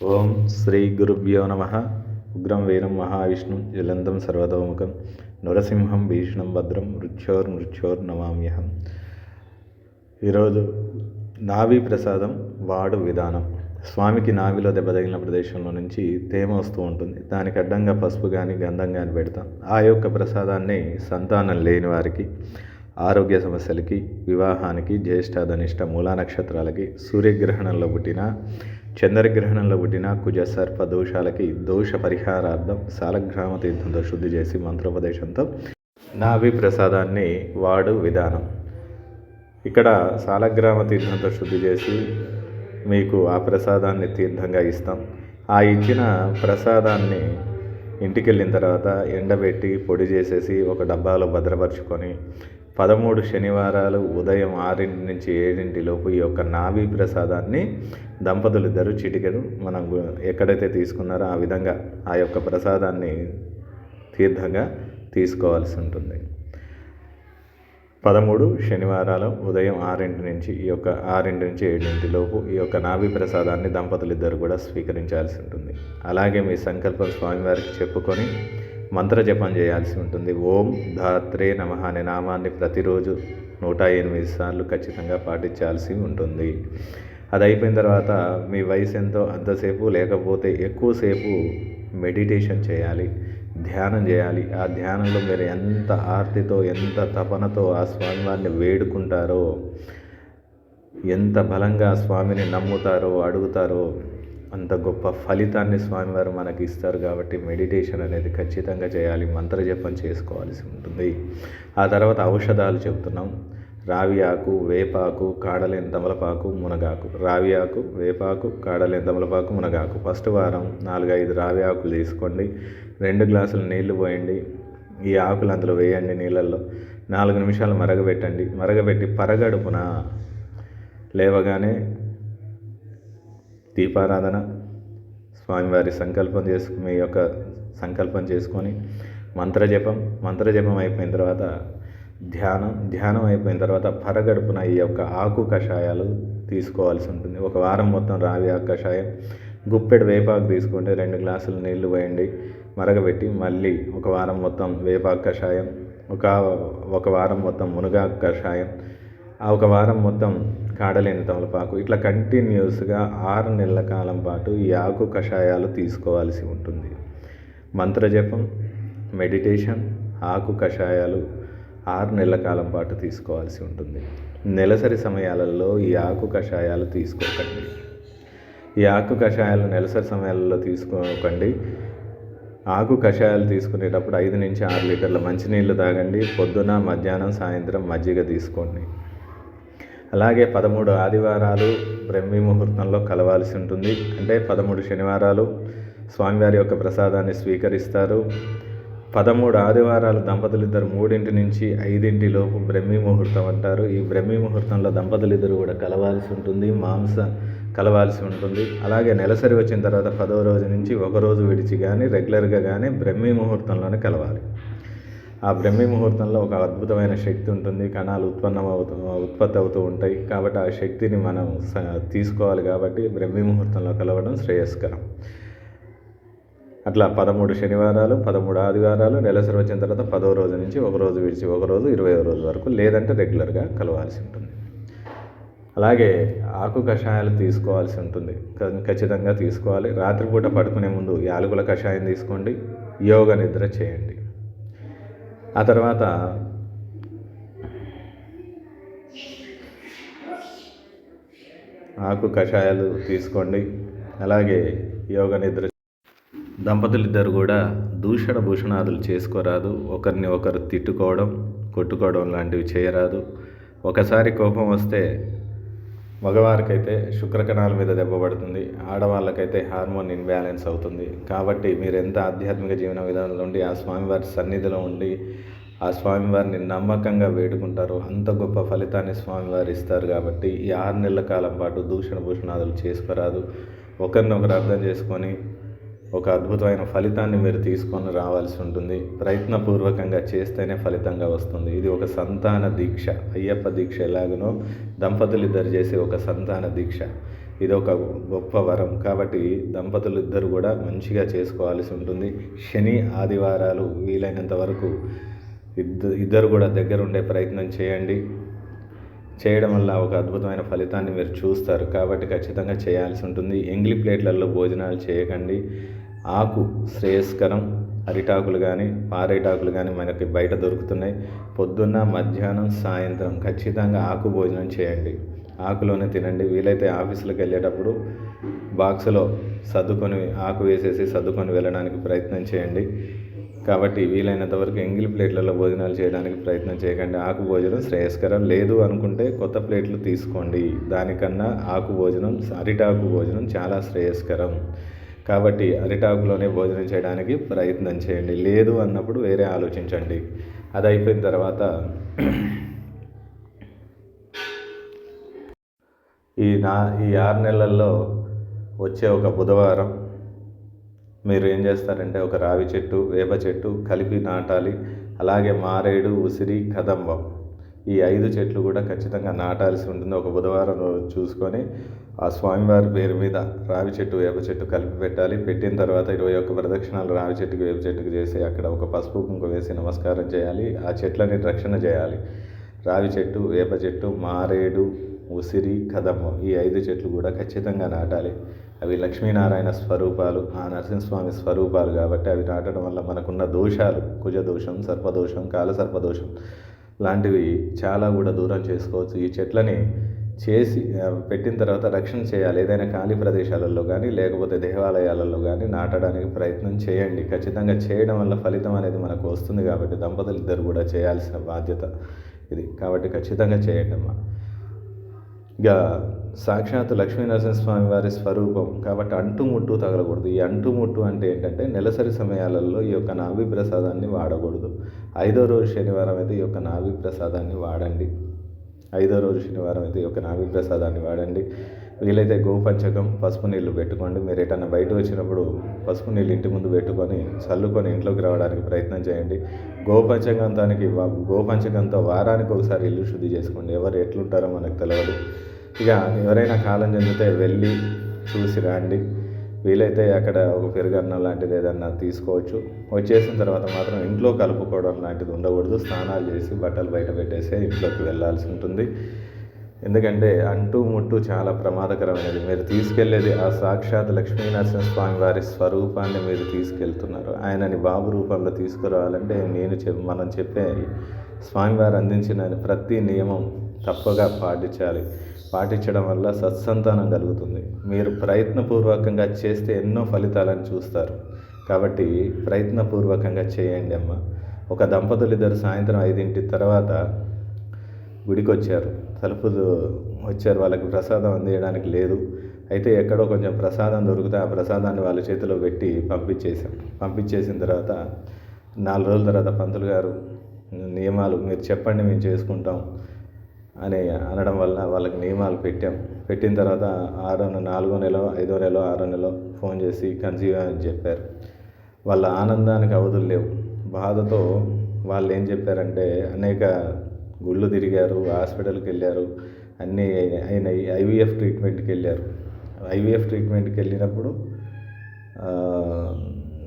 ఓం శ్రీ గురుభ్యో నమ. ఉగ్రం వీరం మహావిష్ణు జలంతం సర్వతోముఖం. నరసింహం భీషణం భద్రం మృత్యోర్ మృత్యోర్ నమామ్యహం. ఈరోజు నావి ప్రసాదం వాడు విధానం. స్వామికి నావిలో దెబ్బ తగిలిన ప్రదేశంలో నుంచి తేమ వస్తూ ఉంటుంది. దానికి అడ్డంగా పసుపు కానీ గంధం కానీ పెడతాం. ఆ యొక్క ప్రసాదాన్ని సంతానం లేని వారికి ఆరోగ్య సమస్యలకి వివాహానికి జ్యేష్ఠ ధనిష్ట మూలా నక్షత్రాలకి సూర్యగ్రహణంలో పుట్టిన చంద్రగ్రహణంలో పుట్టిన కుజ సర్ప దోషాలకి దోష పరిహారార్థం సాలగ్రామ తీర్థంతో శుద్ధి చేసి మంత్రోపదేశంతో నాభి ప్రసాదాన్ని వాడు విధానం. ఇక్కడ సాలగ్రామ తీర్థంతో శుద్ధి చేసి మీకు ఆ ప్రసాదాన్ని తీర్థంగా ఇస్తాం. ఆ ఇచ్చిన ప్రసాదాన్ని ఇంటికి వెళ్ళిన తర్వాత ఎండబెట్టి పొడి చేసేసి ఒక డబ్బాలో భద్రపరుచుకొని పదమూడు శనివారాలు ఉదయం ఆరింటి నుంచి ఏడింటి లోపు ఈ యొక్క నాభి ప్రసాదాన్ని దంపతులు ఇద్దరు చిటికెడు మనం ఎక్కడైతే తీసుకున్నారో ఆ విధంగా ఆ యొక్క ప్రసాదాన్ని తీర్థంగా తీసుకోవాల్సి ఉంటుంది. పదమూడు శనివారాలు ఉదయం ఆరింటి నుంచి ఈ యొక్క ఆరింటి నుంచి ఏడింటి లోపు ఈ యొక్క నాభి ప్రసాదాన్ని దంపతులు ఇద్దరు కూడా స్వీకరించాల్సి ఉంటుంది. అలాగే మీ సంకల్పం స్వామివారికి చెప్పుకొని మంత్ర జపం చేయాల్సి ఉంటుంది. ఓం ధాత్రే నమ అనే నామాన్ని ప్రతిరోజు నూట ఎనిమిది సార్లు ఖచ్చితంగా పాటించాల్సి ఉంటుంది. అది అయిపోయిన తర్వాత మీ వయసు ఎంతో అంతసేపు లేకపోతే ఎక్కువసేపు మెడిటేషన్ చేయాలి ధ్యానం చేయాలి. ఆ ధ్యానంలో మీరు ఎంత ఆర్తితో ఎంత తపనతో ఆ స్వామివారిని వేడుకుంటారో ఎంత బలంగా స్వామిని నమ్ముతారో అడుగుతారో అంత గొప్ప ఫలితాన్ని స్వామివారు మనకి ఇస్తారు కాబట్టి మెడిటేషన్ అనేది ఖచ్చితంగా చేయాలి మంత్రజపం చేసుకోవాల్సి ఉంటుంది. ఆ తర్వాత ఔషధాలు చెబుతున్నాం. రావి ఆకు వేపాకు కాడలేని తమలపాకు మునగాకు. రావి ఆకు వేపాకు కాడలేని తమలపాకు మునగాకు. ఫస్ట్ వారం నాలుగైదు రావి ఆకులు తీసుకోండి. రెండు గ్లాసులు నీళ్ళు పోయండి. ఈ ఆకులు అందులో వేయండి నీళ్ళల్లో. నాలుగు నిమిషాలు మరగబెట్టండి. మరగబెట్టి పరగడుపున లేవగానే దీపారాధన. స్వామివారి సంకల్పం చేసుకు మీ యొక్క సంకల్పం చేసుకొని మంత్రజపం మంత్రజపం అయిపోయిన తర్వాత ధ్యానం ధ్యానం అయిపోయిన తర్వాత పరగడుపున ఈ యొక్క ఆకు కషాయాలు తీసుకోవాల్సి ఉంటుంది. ఒక వారం మొత్తం రావి ఆకు కషాయం గుప్పెడు వేపాకు తీసుకుంటే రెండు గ్లాసులు నీళ్ళు పోయండి మరగబెట్టి మళ్ళీ ఒక వారం మొత్తం వేపాకు కషాయం ఒక ఒక వారం మొత్తం మునగాకు కషాయం ఆ ఒక వారం మొత్తం కాడలేని తమలపాకు. ఇట్లా కంటిన్యూస్గా ఆరు నెలల కాలం పాటు ఈ ఆకు కషాయాలు తీసుకోవాల్సి ఉంటుంది. మంత్రజపం మెడిటేషన్ ఆకు కషాయాలు ఆరు నెలల కాలం పాటు తీసుకోవాల్సి ఉంటుంది. నెలసరి సమయాలలో ఈ ఆకు కషాయాలు తీసుకోకండి. ఈ ఆకు కషాయాలు నెలసరి సమయాలలో తీసుకోకండి. ఆకు కషాయాలు తీసుకునేటప్పుడు ఐదు నుంచి ఆరు లీటర్ల మంచినీళ్ళు తాగండి. పొద్దున మధ్యాహ్నం సాయంత్రం మజ్జిగ తీసుకోండి. అలాగే పదమూడు ఆదివారాలు బ్రహ్మీ ముహూర్తంలో కలవాల్సి ఉంటుంది. అంటే పదమూడు శనివారాలు స్వామివారి యొక్క ప్రసాదాన్ని స్వీకరిస్తారు. పదమూడు ఆదివారాలు దంపతులు ఇద్దరు మూడింటి నుంచి ఐదింటి లోపు బ్రహ్మీ ముహూర్తం అంటారు. ఈ బ్రహ్మీ ముహూర్తంలో దంపతులు ఇద్దరు కూడా కలవాల్సి ఉంటుంది. మాంస కలవాల్సి ఉంటుంది. అలాగే నెలసరి వచ్చిన తర్వాత పదవ రోజు నుంచి ఒక రోజు విడిచి కానీ రెగ్యులర్గా కానీ బ్రహ్మీ ముహూర్తంలోనే కలవాలి. ఆ బ్రహ్మీ ముహూర్తంలో ఒక అద్భుతమైన శక్తి ఉంటుంది. కణాలు ఉత్పన్నం అవుతూ ఉత్పత్తి అవుతూ ఉంటాయి. కాబట్టి ఆ శక్తిని మనం తీసుకోవాలి కాబట్టి బ్రహ్మీ ముహూర్తంలో కలవడం శ్రేయస్కరం. అట్లా పదమూడు శనివారాలు పదమూడు ఆదివారాలు నెలసరి వచ్చిన తర్వాత పదో రోజు నుంచి ఒక రోజు విడిచి ఒక రోజు ఇరవై రోజు వరకు లేదంటే రెగ్యులర్గా కలవాల్సి ఉంటుంది. అలాగే ఆకు కషాయాలు తీసుకోవాల్సి ఉంటుంది. ఖచ్చితంగా తీసుకోవాలి. రాత్రిపూట పడుకునే ముందు యాలకుల కషాయం తీసుకోండి. యోగ నిద్ర చేయండి. ఆ తర్వాత ఆకు కషాయాలు తీసుకోండి. అలాగే యోగ నిద్ర దంపతులిద్దరు కూడా దూషణ భూషణాదులు చేసుకోరాదు. ఒకరిని ఒకరు తిట్టుకోవడం కొట్టుకోవడం లాంటివి చేయరాదు. ఒకసారి కోపం వస్తే మగవారికైతే శుక్రకణాల మీద దెబ్బ పడుతుంది. ఆడవాళ్ళకైతే హార్మోన్ ఇన్బ్యాలెన్స్ అవుతుంది. కాబట్టి మీరు ఎంత ఆధ్యాత్మిక జీవన విధానంలో ఉండి ఆ స్వామివారి సన్నిధిలో ఉండి ఆ స్వామివారిని నమ్మకంగా వేడుకుంటారు అంత గొప్ప ఫలితాన్ని స్వామివారు ఇస్తారు కాబట్టి ఈ ఆరు నెలల కాలం పాటు దూషణ భూషణాదులు చేసుకోరాదు. ఒకరినొకరు అర్థం చేసుకొని ఒక అద్భుతమైన ఫలితాన్ని మీరు తీసుకొని రావాల్సి ఉంటుంది. ప్రయత్నపూర్వకంగా చేస్తేనే ఫలితంగా వస్తుంది. ఇది ఒక సంతాన దీక్ష. అయ్యప్ప దీక్ష ఎలాగనో దంపతులు ఇద్దరు చేసే ఒక సంతాన దీక్ష. ఇది ఒక గొప్ప వరం. కాబట్టి దంపతులు ఇద్దరు కూడా మంచిగా చేసుకోవాల్సి ఉంటుంది. శని ఆదివారాలు వీలైనంత వరకు ఇద్దరు ఇద్దరు కూడా దగ్గర ఉండే ప్రయత్నం చేయండి. చేయడం వల్ల ఒక అద్భుతమైన ఫలితాన్ని మీరు చూస్తారు. కాబట్టి ఖచ్చితంగా చేయాల్సి ఉంటుంది. ఎంగిలి ప్లేట్లలో భోజనాలు చేయకండి. ఆకు శ్రేయస్కరం అరిటాకులు కానీ పారేటాకులు కానీ మనకి బయట దొరుకుతున్నాయి. పొద్దున్న మధ్యాహ్నం సాయంత్రం ఖచ్చితంగా ఆకు భోజనం చేయండి. ఆకులోనే తినండి. వీలైతే ఆఫీసులకు వెళ్ళేటప్పుడు బాక్సులో సర్దుకొని ఆకు వేసేసి సర్దుకొని వెళ్ళడానికి ప్రయత్నం చేయండి. కాబట్టి వీలైనంత వరకు ఎంగిల్ ప్లేట్లలో భోజనాలు చేయడానికి ప్రయత్నం చేయకండి. ఆకు భోజనం శ్రేయస్కరం. లేదు అనుకుంటే కొత్త ప్లేట్లు తీసుకోండి. దానికన్నా ఆకు భోజనం అరిటాకు భోజనం చాలా శ్రేయస్కరం. కాబట్టి అరిటాకులోనే భోజనం చేయడానికి ప్రయత్నం చేయండి. లేదు అన్నప్పుడు వేరే ఆలోచించండి. అది అయిపోయిన తర్వాత ఈ నా ఈ ఆరు నెలల్లో వచ్చే ఒక బుధవారం మీరు ఏం చేస్తారంటే ఒక రావి చెట్టు వేప చెట్టు కలిపి నాటాలి. అలాగే మారేడు ఉసిరి కదంబం. ఈ ఐదు చెట్లు కూడా ఖచ్చితంగా నాటాల్సి ఉంటుంది. ఒక బుధవారం రోజు చూసుకొని ఆ స్వామివారి పేరు మీద రావి చెట్టు వేప చెట్టు కలిపి పెట్టాలి. పెట్టిన తర్వాత ఇరవై ఒక్క ప్రదక్షిణాలు రావి చెట్టుకి వేప చెట్టుకు చేసి అక్కడ ఒక పసుపు కుంకు వేసి నమస్కారం చేయాలి. ఆ చెట్లని రక్షణ చేయాలి. రావి చెట్టు వేప చెట్టు మారేడు ఉసిరి కదమ్మ ఈ ఐదు చెట్లు కూడా ఖచ్చితంగా నాటాలి. అవి లక్ష్మీనారాయణ స్వరూపాలు ఆ నరసింహస్వామి స్వరూపాలు కాబట్టి అవి నాటడం వల్ల మనకున్న దోషాలు కుజ దోషం సర్పదోషం కాలసర్పదోషం లాంటివి చాలా కూడా దూరం చేసుకోవచ్చు. ఈ చెట్లని చేసి పెట్టిన తర్వాత రక్షణ చేయాలి. ఏదైనా ఖాళీ ప్రదేశాలలో కానీ లేకపోతే దేవాలయాలలో కానీ నాటడానికి ప్రయత్నం చేయండి. ఖచ్చితంగా చేయడం వల్ల ఫలితం అనేది మనకు వస్తుంది కాబట్టి దంపతులు ఇద్దరు కూడా చేయాల్సిన బాధ్యత ఇది. కాబట్టి ఖచ్చితంగా చేయండి అమ్మా. ఇక సాక్షాత్ లక్ష్మీ నరసింహస్వామి వారి స్వరూపం కాబట్టి అంటుముట్టు తగలకూడదు. ఈ అంటుముట్టు అంటే ఏంటంటే నెలసరి సమయాలలో ఈ యొక్క నాభి ప్రసాదాన్ని వాడకూడదు. ఐదో రోజు శనివారం అయితే ఈ యొక్క నాభి ప్రసాదాన్ని వాడండి. ఐదో రోజు శనివారం అయితే ఈ యొక్క నాభి ప్రసాదాన్ని వాడండి. వీలైతే గోపంచకం పసుపు నీళ్ళు పెట్టుకోండి. మీరు ఎటన్నా బయట వచ్చినప్పుడు పసుపు నీళ్ళు ఇంటి ముందు పెట్టుకొని చల్లుకొని ఇంట్లోకి రావడానికి ప్రయత్నం చేయండి. గోపంచకంతానికి గోపంచకంతో వారానికి ఒకసారి ఇల్లు శుద్ధి చేసుకోండి. ఎవరు ఎట్లుంటారో మనకు తెలియదు ఇక ఎవరైనా కాలం చెందితే వెళ్ళి చూసి రండి. వీలైతే అక్కడ ఒక పెరుగన్నం లాంటిది ఏదన్నా తీసుకోవచ్చు. వచ్చేసిన తర్వాత మాత్రం ఇంట్లో కలుపుకోవడం లాంటిది ఉండకూడదు. స్నానాలు చేసి బట్టలు బయట పెట్టేసి ఇంట్లోకి వెళ్ళాల్సి ఉంటుంది. ఎందుకంటే అంటూ ముట్టు చాలా ప్రమాదకరమైనది. మీరు తీసుకెళ్ళేది ఆ సాక్షాత్ లక్ష్మీనరసింహ స్వామి వారి స్వరూపాన్ని మీరు తీసుకెళ్తున్నారు. ఆయనని బాబు రూపంలో తీసుకురావాలంటే నేను చెప్ మనం చెప్పే స్వామివారు అందించిన ప్రతి నియమం తప్పగా పాటించాలి. పాటించడం వల్ల సత్సంతానం కలుగుతుంది. మీరు ప్రయత్నపూర్వకంగా చేస్తే ఎన్నో ఫలితాలను చూస్తారు. కాబట్టి ప్రయత్నపూర్వకంగా చేయండి అమ్మ. ఒక దంపతులు ఇద్దరు సాయంత్రం ఐదింటి తర్వాత గుడికి వచ్చారు తలుపులు వచ్చారు. వాళ్ళకి ప్రసాదం అందించడానికి లేదు. అయితే ఎక్కడో కొంచెం ప్రసాదం దొరికితే ఆ ప్రసాదాన్ని వాళ్ళ చేతిలో పెట్టి పంపించేసాం పంపించేసిన తర్వాత నాలుగు రోజుల తర్వాత పంతులు గారు నియమాలు మీరు చెప్పండి మేము చేసుకుంటాం. అని అనడం వల్ల వాళ్ళకి నియమాలు పెట్టాం. పెట్టిన తర్వాత ఆరో నాలుగో నెల ఐదో నెల ఆరో నెల ఫోన్ చేసి కన్సీవ్ అని చెప్పారు. వాళ్ళ ఆనందానికి అవధులు లేవు. బాధతో వాళ్ళు ఏం చెప్పారంటే అనేక గుళ్ళు తిరిగారు హాస్పిటల్కి వెళ్ళారు అన్నీ అయినాయి ఐవీఎఫ్ ట్రీట్మెంట్కి వెళ్ళారు. ఐవీఎఫ్ ట్రీట్మెంట్కి వెళ్ళినప్పుడు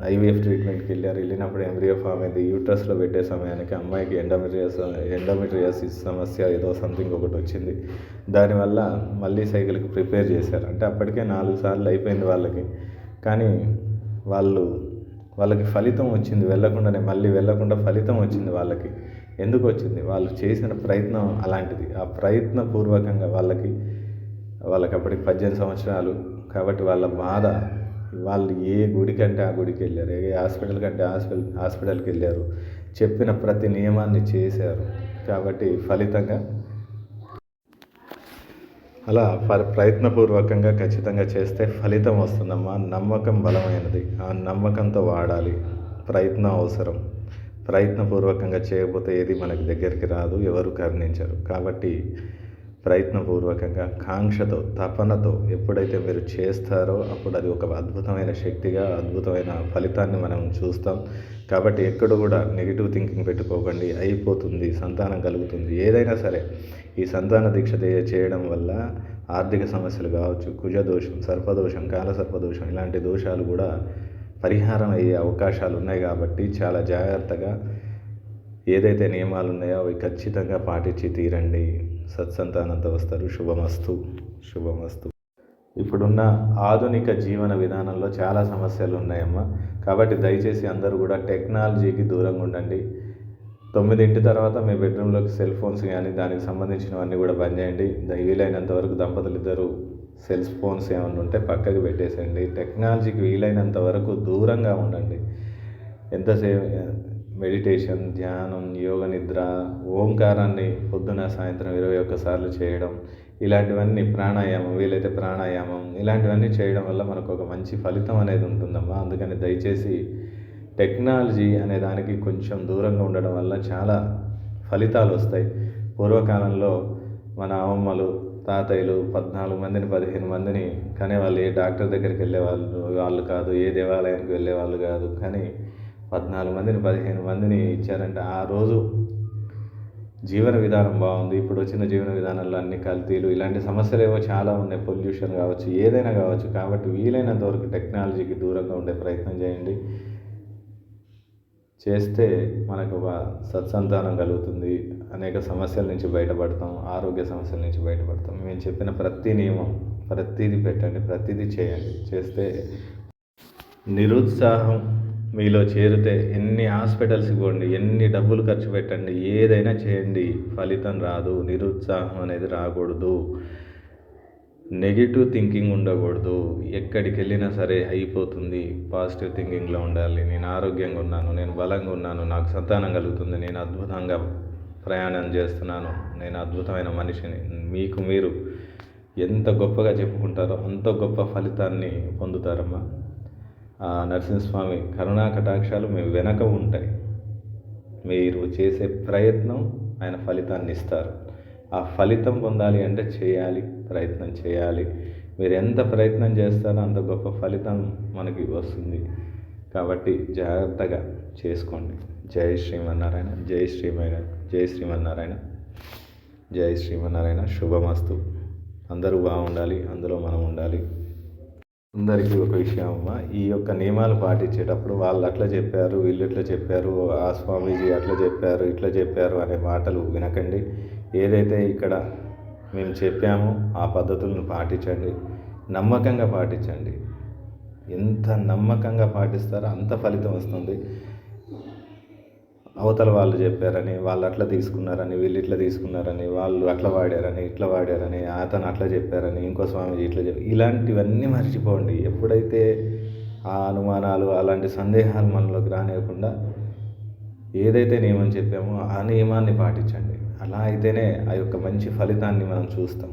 ఐవీఎఫ్ ట్రీట్మెంట్కి వెళ్ళారు వెళ్ళినప్పుడు ఎంబ్రియో ఫామ్ అయింది. యూట్రస్లో పెట్టే సమయానికి అమ్మాయికి ఎండోమెట్రియస్ ఎండోమెట్రియాసిస్ సమస్య ఏదో సంథింగ్ ఒకటి వచ్చింది. దానివల్ల మళ్ళీ సైకిల్కి ప్రిపేర్ చేశారు. అంటే అప్పటికే నాలుగు సార్లు అయిపోయింది వాళ్ళకి. కానీ వాళ్ళు వాళ్ళకి ఫలితం వచ్చింది. వెళ్ళకుండానే మళ్ళీ వెళ్ళకుండా ఫలితం వచ్చింది వాళ్ళకి. ఎందుకు వచ్చింది? వాళ్ళు చేసిన ప్రయత్నం అలాంటిది. ఆ ప్రయత్నపూర్వకంగా వాళ్ళకి వాళ్ళకి అప్పటికి పద్దెనిమిది సంవత్సరాలు కాబట్టి వాళ్ళ బాధ వాళ్ళు ఏ గుడికంటే ఆ గుడికి వెళ్ళారు ఏ హాస్పిటల్ కంటే హాస్పిటల్ హాస్పిటల్కి వెళ్ళారు చెప్పిన ప్రతి నియమాన్ని చేశారు. కాబట్టి ఫలితంగా అలా ప్రయత్నపూర్వకంగా ఖచ్చితంగా చేస్తే ఫలితం వస్తుందమ్మా. నమ్మకం బలమైనది. ఆ నమ్మకంతో వాడాలి. ప్రయత్నం అవసరం. ప్రయత్నపూర్వకంగా చేయకపోతే ఏది మనకి దగ్గరికి రాదు ఎవరు కరుణించరు. కాబట్టి ప్రయత్నపూర్వకంగా కాంక్షతో తపనతో ఎప్పుడైతే మీరు చేస్తారో అప్పుడు అది ఒక అద్భుతమైన శక్తిగా అద్భుతమైన ఫలితాన్ని మనం చూస్తాం. కాబట్టి ఎక్కడ కూడా నెగిటివ్ థింకింగ్ పెట్టుకోకండి. అయిపోతుంది సంతానం కలుగుతుంది. ఏదైనా సరే ఈ సంతాన దీక్ష చేయడం వల్ల ఆర్థిక సమస్యలు కావచ్చు కుజదోషం సర్పదోషం కాలసర్పదోషం ఇలాంటి దోషాలు కూడా పరిహారం అయ్యే అవకాశాలు ఉన్నాయి కాబట్టి చాలా జాగ్రత్తగా ఏదైతే నియమాలు ఉన్నాయో అవి ఖచ్చితంగా పాటించి తీరండి. సత్సంతానంతో వస్తారు శుభమస్తు. శుభమస్తు. ఇప్పుడున్న ఆధునిక జీవన విధానంలో చాలా సమస్యలు ఉన్నాయమ్మా కాబట్టి దయచేసి అందరూ కూడా టెక్నాలజీకి దూరంగా ఉండండి. తొమ్మిదింటి తర్వాత మీ బెడ్రూమ్లోకి సెల్ ఫోన్స్ కానీ దానికి సంబంధించినవన్నీ కూడా బంద్ చేయండి. వీలైనంత వరకు దంపతులు ఇద్దరు సెల్ ఫోన్స్ ఏమైనా ఉంటే పక్కకి పెట్టేసేయండి. టెక్నాలజీకి వీలైనంత వరకు దూరంగా ఉండండి. ఎంతసేపు మెడిటేషన్ ధ్యానం యోగ నిద్ర ఓంకారాన్ని పొద్దున సాయంత్రం ఇరవై ఒక్కసార్లు చేయడం ఇలాంటివన్నీ ప్రాణాయామం వీలైతే ప్రాణాయామం ఇలాంటివన్నీ చేయడం వల్ల మనకు ఒక మంచి ఫలితం అనేది ఉంటుందమ్మా. అందుకని దయచేసి టెక్నాలజీ అనే దానికి కొంచెం దూరంగా ఉండడం వల్ల చాలా ఫలితాలు వస్తాయి. పూర్వకాలంలో మన అమ్మమ్మలు తాతయ్యలు పద్నాలుగు మందిని పదిహేను మందిని కానీ వాళ్ళు ఏ డాక్టర్ దగ్గరికి వెళ్ళే వాళ్ళు వాళ్ళు కాదు ఏ దేవాలయానికి వెళ్ళే వాళ్ళు కాదు. కానీ పద్నాలుగు మందిని పదిహేను మందిని ఇచ్చారంటే. ఆ రోజు జీవన విధానం బాగుంది. ఇప్పుడు వచ్చిన జీవన విధానంలో అన్ని కల్తీలు ఇలాంటి సమస్యలు ఏవో చాలా ఉన్నాయి. పొల్యూషన్ కావచ్చు ఏదైనా కావచ్చు. కాబట్టి వీలైనంత వరకు టెక్నాలజీకి దూరంగా ఉండే ప్రయత్నం చేయండి. చేస్తే మనకు ఒక సత్సంతానం కలుగుతుంది. అనేక సమస్యల నుంచి బయటపడతాం. ఆరోగ్య సమస్యల నుంచి బయటపడతాం. మేము చెప్పిన ప్రతి నియమం ప్రతిదీ పెట్టండి ప్రతిదీ చేయండి. చేస్తే నిరుత్సాహం మీలో చేరితే ఎన్ని హాస్పిటల్స్కి పోండి ఎన్ని డబ్బులు ఖర్చు పెట్టండి ఏదైనా చేయండి. ఫలితం రాదు నిరుత్సాహం అనేది రాకూడదు. నెగిటివ్ థింకింగ్ ఉండకూడదు. ఎక్కడికి వెళ్ళినా సరే అయిపోతుంది. పాజిటివ్ థింకింగ్లో ఉండాలి. నేను ఆరోగ్యంగా ఉన్నాను నేను బలంగా ఉన్నాను నాకు సంతానం కలుగుతుంది నేను అద్భుతంగా ప్రయాణం చేస్తున్నాను నేను అద్భుతమైన మనిషిని. మీకు మీరు ఎంత గొప్పగా చెప్పుకుంటారో అంత గొప్ప ఫలితాన్ని పొందుతారమ్మా. నరసింహస్వామి కరుణా కటాక్షాలు మీ వెనక ఉంటాయి. మీరు చేసే ప్రయత్నం ఆయన ఫలితాన్ని ఇస్తారు. ఆ ఫలితం పొందాలి అంటే చేయాలి ప్రయత్నం చేయాలి. మీరు ఎంత ప్రయత్నం చేస్తారో అంత గొప్ప ఫలితం మనకి వస్తుంది. కాబట్టి జాగ్రత్తగా చేసుకోండి. జై శ్రీమన్నారాయణ జై శ్రీమైన జై శ్రీమన్నారాయణ జై శ్రీమన్నారాయణ. శుభమస్తు. అందరూ బాగుండాలి అందులో మనం ఉండాలి. అందరికీ ఒక విషయం అమ్మ ఈ యొక్క నియమాలు పాటించేటప్పుడు వాళ్ళు అట్లా చెప్పారు వీళ్ళు ఇట్లా చెప్పారు ఆ స్వామీజీ అట్లా చెప్పారు ఇట్లా చెప్పారు అనే మాటలు వినకండి. ఏదైతే ఇక్కడ మేము చెప్పామో ఆ పద్ధతులను పాటించండి. నమ్మకంగా పాటించండి. ఎంత నమ్మకంగా పాటిస్తారో అంత ఫలితం వస్తుంది. అవతల వాళ్ళు చెప్పారని వాళ్ళు అట్లా తీసుకున్నారని వీళ్ళు ఇట్లా తీసుకున్నారని వాళ్ళు అట్లా వాడారని ఇట్లా వాడారని అతను అట్లా చెప్పారని ఇంకో స్వామీజీ ఇట్లా చెప్పారు ఇలాంటివన్నీ మర్చిపోండి. ఎప్పుడైతే ఆ అనుమానాలు అలాంటి సందేహాలు మనలోకి రానివ్వకుండా ఏదైతే నియమం చెప్పామో ఆ నియమాన్ని పాటించండి. అలా అయితేనే ఆ యొక్క మంచి ఫలితాన్ని మనం చూస్తాం.